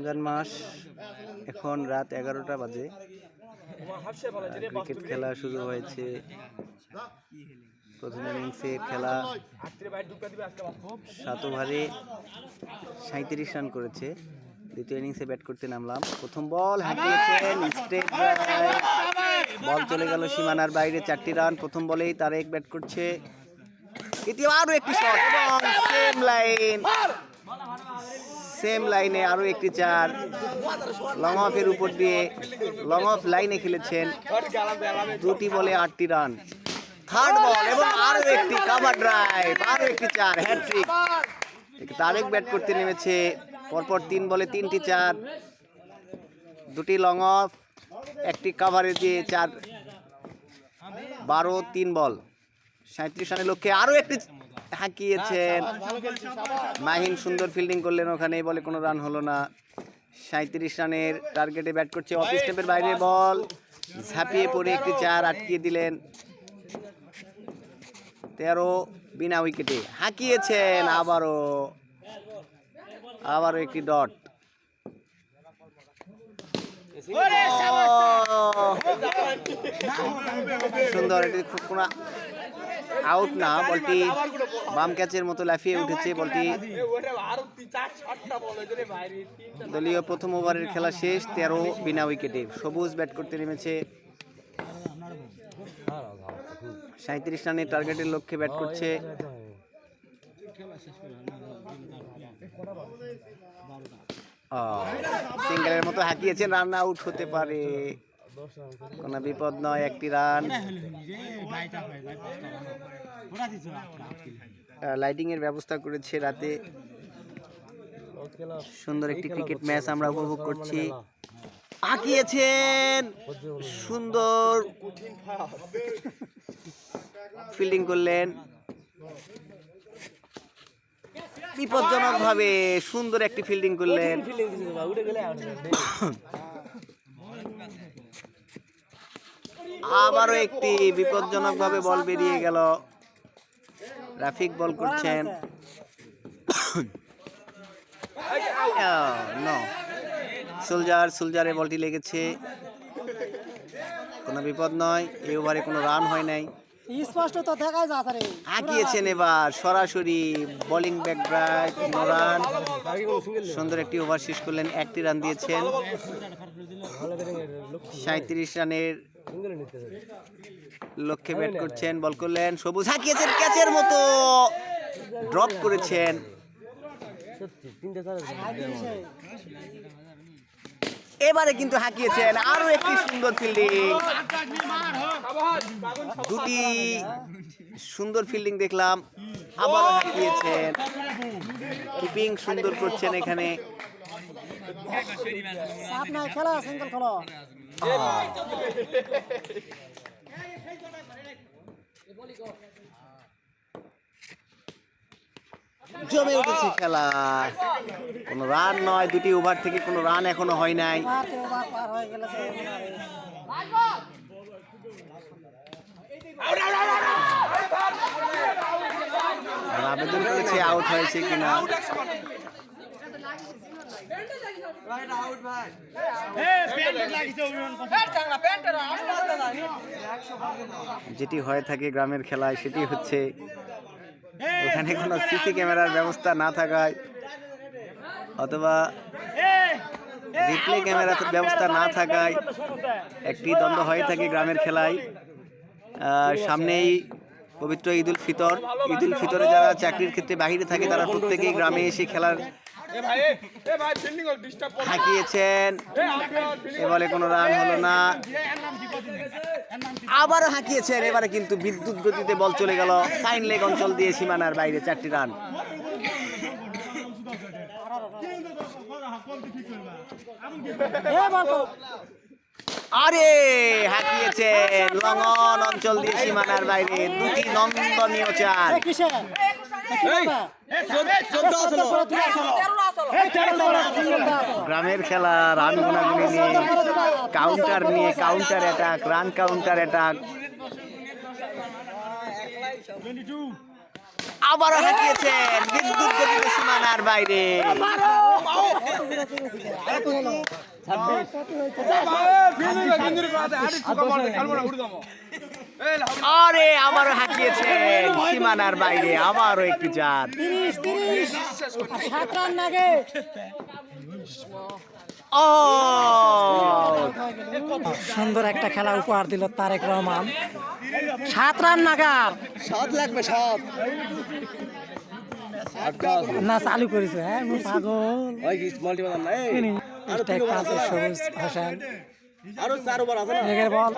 রমজান মাস এখন রাত এগারোটা বাজে। ক্রিকেট খেলা শুরু হয়েছে। প্রথম ইনিংসে খেলা সাত ওভারে সাঁত্রিশ রান করেছে। দ্বিতীয় ইনিংসে ব্যাট করতে নামলাম। প্রথম বল বল চলে গেল সীমানার বাইরে, চারটি রান। প্রথম বলেই তারেক ব্যাট করছে। দ্বিতীয় আরও একটি শট এবং সেম লাইন সেম লাইনে আরও একটি চার। লং অফের উপর দিয়ে লং অফ লাইনে খেলেছেন। দুটি বলে আটটি রান। থার্ড বল এবং আরও একটি কাভার ড্রাইভ আরও একটি চার হ্যাট্রিক তারেক ব্যাট করতে নেমেছে, পরপর তিন বলে তিনটি চার। দুটি লং অফ একটি কাভারে দিয়ে চার, বারো, তিন বল। সাঁত্রিশ রানের লক্ষ্যে আরও একটি হাঁকিয়েছেন। মাহিন সুন্দর ফিল্ডিং করলেন ওখানে বলে কোনো রান হলো না। সাঁত্রিশ রানের টার্গেটে ব্যাট করছে অফ স্টেপের বাইরে বল ঝাঁপিয়ে পড়ে একটি চার আটকিয়ে দিলেন। তেরো বিনা উইকেটে হাঁকিয়েছেন আবারও। আবারও একটি ডট সুন্দর এটি খুব কোনো আউট না, বলটি বাম ক্যাচের মতো লাফিয়ে উঠেছে বলটি। দলীয় প্রথম ওভারের খেলা শেষ, তেরো বিনা উইকেটে। সবুজ ব্যাট করতে নেমেছে। সাঁত্রিশ রানের টার্গেটের লক্ষ্যে ব্যাট করছে। সিঙ্গেলের মতো হাঁকিয়েছেন, রান আউট হতে পারে। কোনো বিপদ নয়, একটি রান। লাইটিং এর ব্যবস্থা করেছে রাতে। সুন্দর একটি ক্রিকেট ম্যাচ আমরা উপভোগ করছি। আঁকিয়েছেন সুন্দর। ফিল্ডিং করলেন। বিপজ্জনক ভাবে সুন্দর একটি ফিল্ডিং করলেন। আবারও একটি বিপজ্জনক ভাবে বল বেরিয়ে গেল। রাফিক বল করছেন। নো। সোলজার সোলজারে বলটি লেগেছে। কোনো বিপদ নয় এই ওভারে কোনো রান হয় নাই। স্পষ্ট তো দেখাই যাচ্ছে রে আঁকিয়েছেন এবার সরাসরি বোলিং ব্যাক ড্রাইভ রান। সুন্দর একটি ওভার শেষ করলেন একটি রান দিয়েছেন। সাঁত্রিশ রানের লক্ষ্যে ব্যাট করছেন, বল করলেন, সবুজ হাঁকিয়েছেন, ক্যাচের মতো। ড্রপ করেছেন। এবারে কিন্তু হাঁকিয়েছেন আরও একটি সুন্দর ফিল্ডিং দুটি সুন্দর ফিল্ডিং দেখলাম আবার হাঁকিয়েছেন। কিপিং সুন্দর করছেন এখানে। খেলো। জমে উঠেছে খেলা। কোনো রান নয়, দুটি ওভার থেকে কোনো রান এখনও হয় নাই। আবেদন তো আউট হয়েছে হয়ে হয়। আবেদন করেছে আউট যেটি হয়ে থাকে গ্রামের খেলায় সেটি হচ্ছে এখানে কোনো সিসি ক্যামেরার ব্যবস্থা না থাকায় অথবা রিপ্লে ক্যামেরার ব্যবস্থা না থাকায় একটি দ্বন্দ্ব হয়ে থাকে গ্রামের খেলায়। সামনেই পবিত্র ঈদুল ফিতর। ঈদুল ফিতরে যারা চাকরির ক্ষেত্রে বাহিরে থাকে তারা প্রত্যেকেই গ্রামে এসে খেলার হাঁকিয়েছেন এ বলে কোনো রান হলো না আবারও হাঁকিয়েছেন এবারে কিন্তু বিদ্যুৎ গতিতে বল চলে গেল ফাইন লেগ অঞ্চল দিয়ে সীমানার বাইরে চারটি রান আরে হাঁকিয়েছেন লঙ্গন অঞ্চল দিয়ে সীমানার বাইরে দুটি নন্দনীয় চার গ্রামের খেলা রান গুনাগুনি নিয়ে কাউন্টার নিয়ে counter attack run counter attack আবারও হাঁকিয়েছেন বিদ্যুৎ গতিতে সীমানার বাইরে আরে আবারও হাঁকিয়েছেন সীমানার বাইরে আবারও একটি ও! সুন্দর একটা খেলা উপহার দিল তারেক রহমান। সাত রান নাগার সাত লাগবে সাত। না চালু করেছে হ্যাঁ পাগল। ওই কি মাল্টি বাজার নাই কিনি স্ট্রাইক পাঁচে সবুজ হোসেন আরও চার ওভার আছে না এগের বল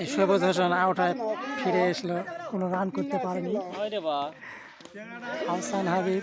এই সবুজ হোসেন আউট ফিরে এসলো কোনো রান করতে পারেনি। আহসান হাবিব।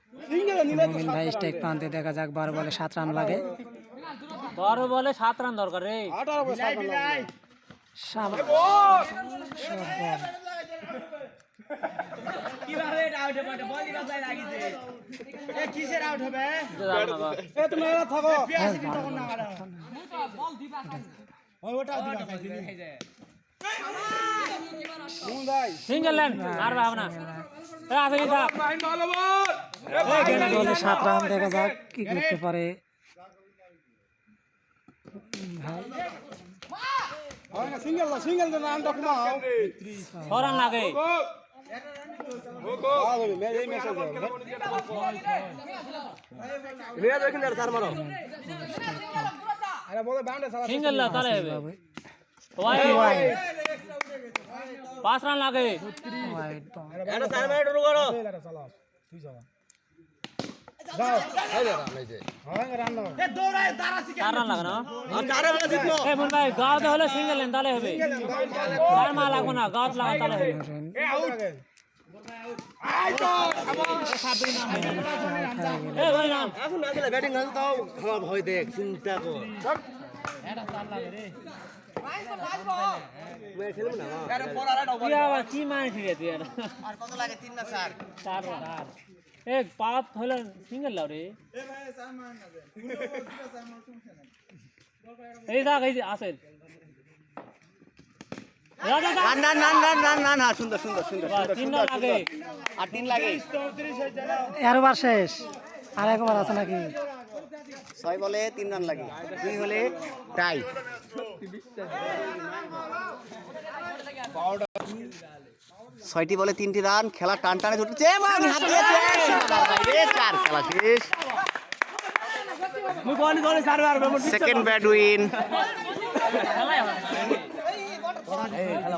ভাই প্রান্তে দেখা যাক বারো বলে সাত রান লাগে। বড় বলে সাত রান দরকার রে। সাব- সব বল। জানো না বা। হ্যাঁ, বারো বলে সাত রান। সিঙ্গেল দেখা যাক কি করতে পারে রান লাগে সিঙ্গেল তাহলে পাঁচ রান লাগে এটা চার মিনিট করো মুন হলে সিঙ্গেল তাহলে হবে চার মা লাগবো না গাঁত লাগা তাহলে হবে ব্যাটিং ভয় দেখ চিন্তা কর এই এই শেষ। আর একবার আছে নাকি? ছয় বলে তিন রান লাগে দুই হলে টাই। ছয়টি বলে তিনটি রান খেলা টান টানে ছুটছে চার খেলা শেষ। সেকেন্ড ব্যাট উইন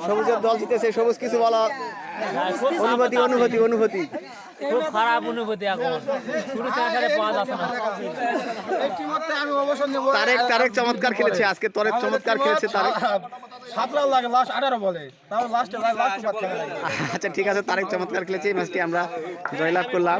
সবুজের দল জিতেছে সবুজ কিছু বলো অনুভূতি অনুভূতি অনুভূতি। খুব খারাপ অনুভূতি এখন। শুরু না। তারেক তারেক চমৎকার খেলেছে আজকে তরেক চমৎকার খেলেছে তারেক। লাগে লাস্ট আঠারো বলে তাও লাস্টে লাস্ট আচ্ছা ঠিক আছে তারেক চমৎকার খেলেছে এই ম্যাচটি আমরা জয়লাভ করলাম।